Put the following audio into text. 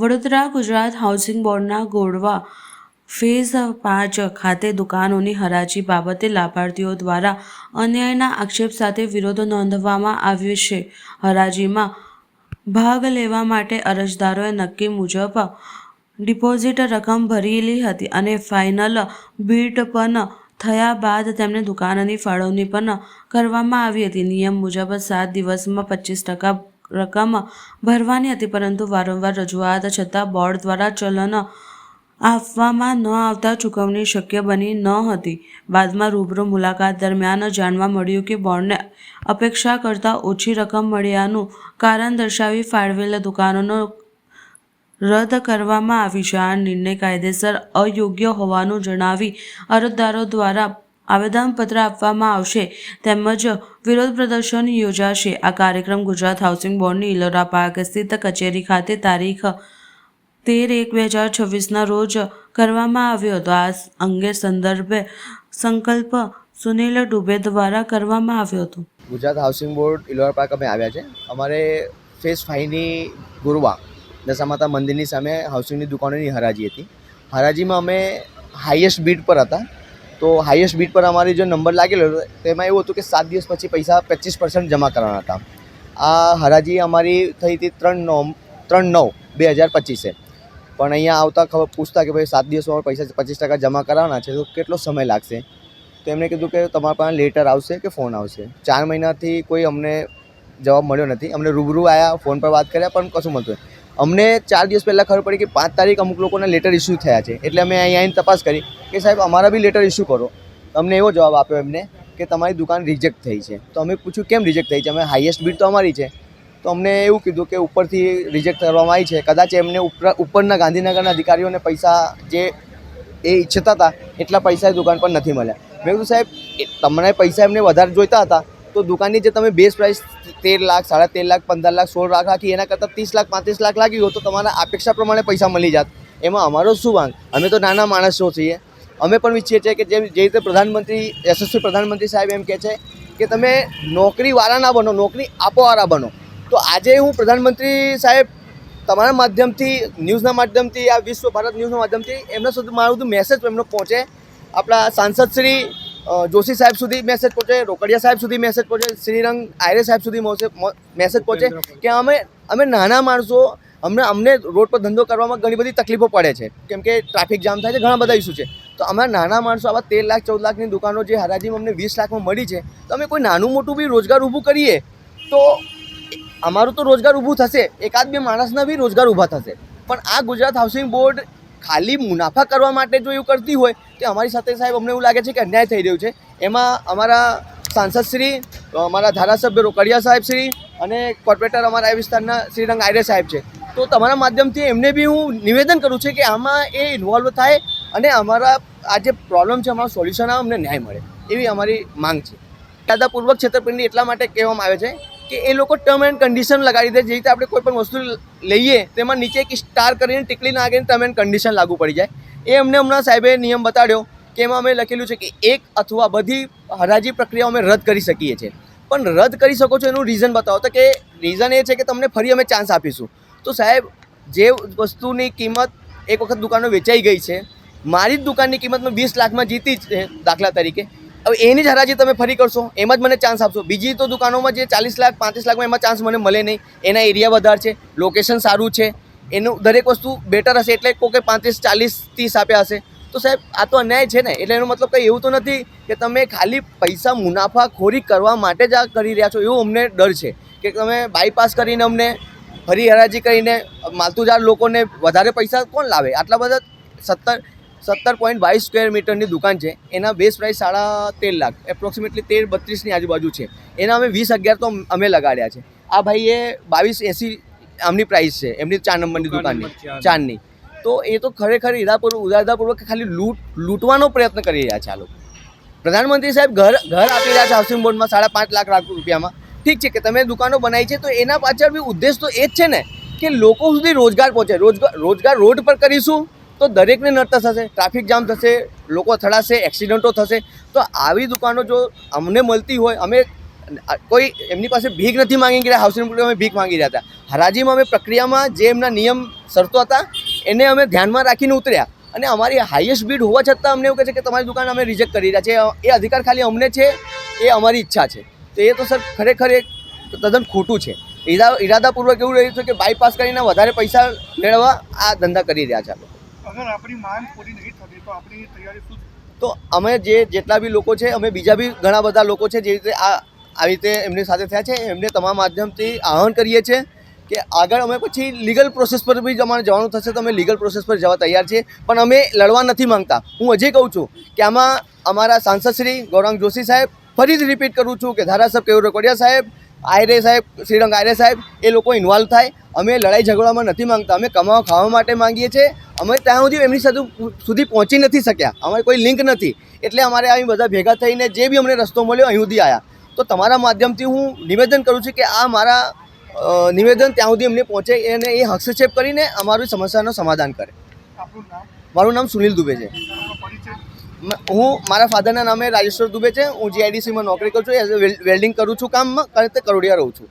Vadodara Gujarat housing બોર્ડના ગોળવા phase પાંચ ખાતે દુકાનોની હરાજી બાબતે લાભાર્થીઓ દ્વારા અન્યાયના આક્ષેપ સાથે વિરોધ નોંધવામાં આવ્યો છે. હરાજીમાં ભાગ લેવા માટે અરજદારોએ નક્કી મુજબ ડિપોઝિટ રકમ ભરેલી હતી અને ફાઇનલ બીટ પણ થયા બાદ તેમને દુકાનની ફાળવણી પણ કરવામાં આવી હતી. નિયમ મુજબ સાત દિવસમાં પચીસ ટકા રકમ ભરવાની હતી, પરંતુ વારંવાર રજૂઆત છતાં બોર્ડ દ્વારા ચલન આપવામાં ન આવતા ચૂકવણી શક્ય બની ન હતી. બાદમાં રૂબરૂ મુલાકાત દરમિયાન જાણવા મળ્યું કે બોર્ડને અપેક્ષા કરતાં ઓછી રકમ મળ્યાનું કારણ દર્શાવી ફાળવેલ દુકાનોનો રદ કરવામાં આવી છે. આ નિર્ણય કાયદેસર અયોગ્ય હોવાનું જણાવી અરજદારો દ્વારા આવેદનપત્ર આપવામાં આવશે. તેમજ વિરોધ પ્રદર્શન યોજાશે. આ કાર્યક્રમ ગુજરાત હાઉસિંગ બોર્ડની ઇલોરા પાર્ક સ્થિત કચેરી ખાતે તારીખ તેર એક બે હજાર છવ્વીસના રોજ કરવામાં આવ્યો હતો. આ અંગે સંદર્ભે સંકલ્પ સુનિલ ડુબે દ્વારા કરવામાં આવ્યો હતો. Gujarat housing board Ellora park અમે આવ્યા છે. અમારે ફેસ ફાઈવની ગુરવા દશામાતા મંદિરની સામે હાઉસિંગની દુકાનોની હરાજી હતી. હરાજીમાં અમે હાઈએસ્ટ બીડ પર હતા. તો હાઈએસ્ટ બીટ પર અમારી જો નંબર લાગેલો તેમાં એવું હતું કે સાત દિવસ પછી પૈસા પચીસ પર્સન્ટ જમા કરવાના હતા. આ હરાજી અમારી થઈ હતી ત્રણ નવ ત્રણ નવ બે હજાર પચીસે. પણ અહીંયા આવતા ખબર, પૂછતા કે ભાઈ સાત દિવસમાં પૈસા પચીસ ટકા જમા કરાવવાના છે, તો કેટલો સમય લાગશે? તો એમણે કીધું કે તમારા પાસે લેટર આવશે કે ફોન આવશે? ચાર મહિનાથી કોઈ અમને જવાબ મળ્યો નથી. અમને રૂબરૂ આવ્યા ફોન પર વાત કર્યા, પણ કશું મળતું. અમને ચાર દિવસ પહેલાં ખબર પડી કે પાંચ તારીખ અમુક લોકોના લેટર ઇસ્યુ થયા છે. એટલે અમે અહીંયા આવીને તપાસ કરી કે સાહેબ, અમારા બી લેટર ઇસ્યુ કરો. અમને એવો જવાબ આપ્યો એમને કે તમારી દુકાન રિજેક્ટ થઈ છે. તો અમે પૂછ્યું, કેમ રિજેક્ટ થઈ છે? અમે હાઈએસ્ટ બીડ તો અમારી છે. તો અમને એવું કીધું કે ઉપરથી રિજેક્ટ કરવામાં આવી છે. કદાચ એમને ઉપર, ઉપરના ગાંધીનગરના અધિકારીઓને પૈસા જે એ ઈચ્છતા હતા, એટલા પૈસા દુકાન પર નથી મળ્યા. મેં કીધું, સાહેબ તમને પૈસા એમને વધારે જોઈતા હતા તો દુકાનની જે તમે બેઝ પ્રાઇસ તેર લાખ સાડા તેર લાખ પંદર લાખ સોળ લાખ રાખી એના કરતાં ત્રીસ લાખ પાંત્રીસ લાખ લાગી હોય તો તમારા અપેક્ષા પ્રમાણે પૈસા મળી જાત. એમાં અમારો શું વાંક અમે તો નાના માણસો છીએ. અમે પણ ઈચ્છીએ છીએ કે જેમ જે રીતે પ્રધાનમંત્રી યશસ્વી પ્રધાનમંત્રી સાહેબ એમ કહે છે કે તમે નોકરીવાળા ના બનો નોકરી આપોવાળા બનો. તો આજે હું પ્રધાનમંત્રી સાહેબ તમારા માધ્યમથી ન્યૂઝના માધ્યમથી આ વિશ્વ ભારત ન્યૂઝના માધ્યમથી એમના સુધી મારું બધું મેસેજ એમનો પહોંચે. આપણા સાંસદ શ્રી અ, જોશી સાહેબ સુધી મેસેજ પહોંચે રોકડિયા સાહેબ સુધી મેસેજ પહોંચે શ્રીરંગ આયરે સાહેબ સુધી મોસે- મેસેજ પહોંચે કે અમે અમે નાના માણસો અમને અમને રોડ પર ધંધો કરવામાં ઘણી બધી તકલીફો પડે છે. કેમ કે ટ્રાફિક જામ થાય છે ઘણા બધા ઇસ્યુ છે. તો અમારા નાના માણસો આવા તેર લાખ ચૌદ લાખની દુકાનો જે હરાજીમાં અમને વીસ લાખમાં મળી છે તો અમે કોઈ નાનું મોટું બી રોજગાર ઊભું કરીએ તો અમારું તો રોજગાર ઊભું થશે. એકાદ બે માણસના બી રોજગાર ઊભા થશે. પણ આ ગુજરાત હાઉસિંગ બોર્ડ ખાલી મુનાફા કરવા માટે જો એવું કરતી હોય, તો અમારી સાથે સાહેબ અમને એવું લાગે છે કે અન્યાય થઈ રહ્યું છે. એમાં અમારા સાંસદ શ્રી, અમારા ધારાસભ્ય રોકડિયા સાહેબ શ્રી અને કોર્પોરેટર અમારા આ વિસ્તારના શ્રીરંગ આયરે સાહેબ છે. તો તમારા માધ્યમથી એમને બી હું નિવેદન કરું છું કે આમાં એ ઇન્વોલ્વ થાય અને અમારા આ જે પ્રોબ્લેમ છે, અમારું સોલ્યુશન આવે અમને ન્યાય મળે એવી અમારી માંગ છે. દાદાપૂર્વક છેતરપિંડી એટલા માટે કહેવામાં આવે છે કે એ લોકો ટર્મ એન્ડ કન્ડિશન લગાડી દે. જે રીતે આપણે કોઈ પણ વસ્તુ લઈએ, તેમાં નીચે એક સ્ટાર કરીને, ટીકલી નાખીને ટર્મ એન્ડ કન્ડિશન લાગુ પડી જાય. એ અમને હમણાં સાહેબે નિયમ બતાડ્યો કે એમાં અમે લખેલું છે કે એક અથવા બધી હરાજી પ્રક્રિયાઓ અમે રદ કરી શકીએ છીએ. પણ રદ કરી શકો છો એનું રીઝન બતાવો. તો કે રીઝન એ છે કે તમને ફરી અમે ચાન્સ આપીશું. તો સાહેબ, જે વસ્તુની કિંમત એક વખત દુકાનો વેચાઈ ગઈ છે, મારી જ દુકાનની કિંમત મેં વીસ લાખમાં જીતી છે દાખલા તરીકે. હવે એની જ હરાજી તમે ફરી કરશો, એમાં જ મને ચાન્સ આપશો. બીજી તો દુકાનોમાં જે ચાલીસ લાખ, પાંત્રીસ લાખમાં એમાં ચાન્સ મને મળે નહીં. એના એરિયા વધારે છે લોકેશન સારું છે. એનું દરેક વસ્તુ બેટર હશે એટલે કોઈ પાંત્રીસ, ચાલીસ, ત્રીસ આપ્યા હશે. તો સાહેબ, આ તો અન્યાય છે ને, એટલે એનો મતલબ કંઈ એવું તો નથી કે તમે ખાલી પૈસા મુનાફાખોરી કરવા માટે જ આ કરી રહ્યા છો, એવું અમને ડર છે. કે તમે બાયપાસ કરીને અમને ફરી હરાજી કરીને માલતુજાર લોકોને વધારે પૈસા કોણ લાવે? આટલા બધા સત્તર સત્તર પોઈન્ટ બાવીસ સ્ક્વેર મીટરની દુકાન છે. એના બેઝ પ્રાઇસ સાડા તેર લાખ એપ્રોક્સિમેટલી તેર બત્રીસની આજુબાજુ છે. એના અમે વીસ અગિયાર તો અમે લગાડ્યા છે. આ ભાઈએ બાવીસ એંસી આમની પ્રાઇસ છે એમની ચાર નંબરની દુકાનની ચારની. તો એ તો ખરેખર ઇરાપૂર્વક ઉદારતાપૂર્વક ખાલી લૂંટ લૂંટવાનો પ્રયત્ન કરી રહ્યા છે આ લોકો. પ્રધાનમંત્રી સાહેબ ઘર ઘર આપી રહ્યા છે હાઉસિંગ બોર્ડમાં સાડા પાંચ લાખ લાખ રૂપિયામાં. ઠીક છે કે તમે દુકાનો બનાવી છે તો એના પાછળ બી ઉદ્દેશ તો એ જ છે ને કે લોકો સુધી રોજગાર પહોંચે. રોજગાર રોજગાર રોડ પર કરીશું? તો દરેકને નડતર થશે ટ્રાફિક જામ થશે, લોકો થડાશે એક્સિડન્ટો થશે. તો આવી દુકાનો જો અમને મળતી હોય, અમે કોઈ એમની પાસે ભીખ નથી માંગી ગયા હાઉસિંગ અમે ભીખ માંગી રહ્યા હતા. હરાજીમાં અમે પ્રક્રિયામાં જે એમના નિયમ શરતો હતા, એને અમે ધ્યાનમાં રાખીને ઉતર્યા. અને અમારી હાઈએસ્ટ બીડ હોવા છતાં અમને એવું કહે છે કે તમારી દુકાન અમે રિજેક્ટ કરી રહ્યા છે. એ અધિકાર ખાલી અમને છે, એ અમારી ઈચ્છા છે. તો એ તો સર ખરેખર એક તદ્દન ખોટું છે. ઈરાદાપૂર્વક એવું રહ્યું છે કે બાયપાસ કરીને વધારે પૈસા મેળવવા આ ધંધા કરી રહ્યા છે આ લોકો. અગર આપણી માંગ તો અમે જે જેટલા બી લોકો છે, અમે બીજા બી ઘણા બધા લોકો છે, જે રીતે આ આવી રીતે એમની સાથે થયા છે, એમને તમામ માધ્યમથી આહવાન કરીએ છીએ કે આગળ અમે પછી લીગલ પ્રોસેસ પર બી અમારે જવાનું થશે, તો અમે લીગલ પ્રોસેસ પર જવા તૈયાર છીએ. પણ અમે લડવા નથી માંગતા. હું હજી કહું છું કે આમાં અમારા સાંસદ શ્રી ગૌરાંગ જોશી સાહેબ ફરીથી રિપીટ કરું છું કે ધારાસભ્ય કેવું રેકોડિયા સાહેબ આયરે સાહેબ શ્રીરંગ આયરે સાહેબ એ લોકો ઇન્વોલ્વ થાય. અમે લડાઈ ઝઘડવામાં નથી માંગતા. અમે કમાવા ખાવા માટે માંગીએ છીએ. અમે ત્યાં સુધી એમની સાથે સુધી પહોંચી નથી શક્યા. અમારે કોઈ લિંક નથી. એટલે અમારે અહીં બધા ભેગા થઈને જે બી અમને રસ્તો મળ્યો અહીં સુધી આવ્યા તો તમારા માધ્યમથી હું નિવેદન કરું છું કે આ મારા નિવેદન ત્યાં સુધી એમને પહોંચે અને એ હસ્તક્ષેપ કરીને અમારી સમસ્યાનું સમાધાન કરે. મારું નામ સુનિલ દુબે છે. હું, મારા ફાધરના નામે રાજેશ્વર દુબે છે. હું જીઆઈડીસીમાં નોકરી કરું છું. એઝ વેલ્ડિંગ કરું છું કામમાં. કરતે કરોડિયા રહું છું.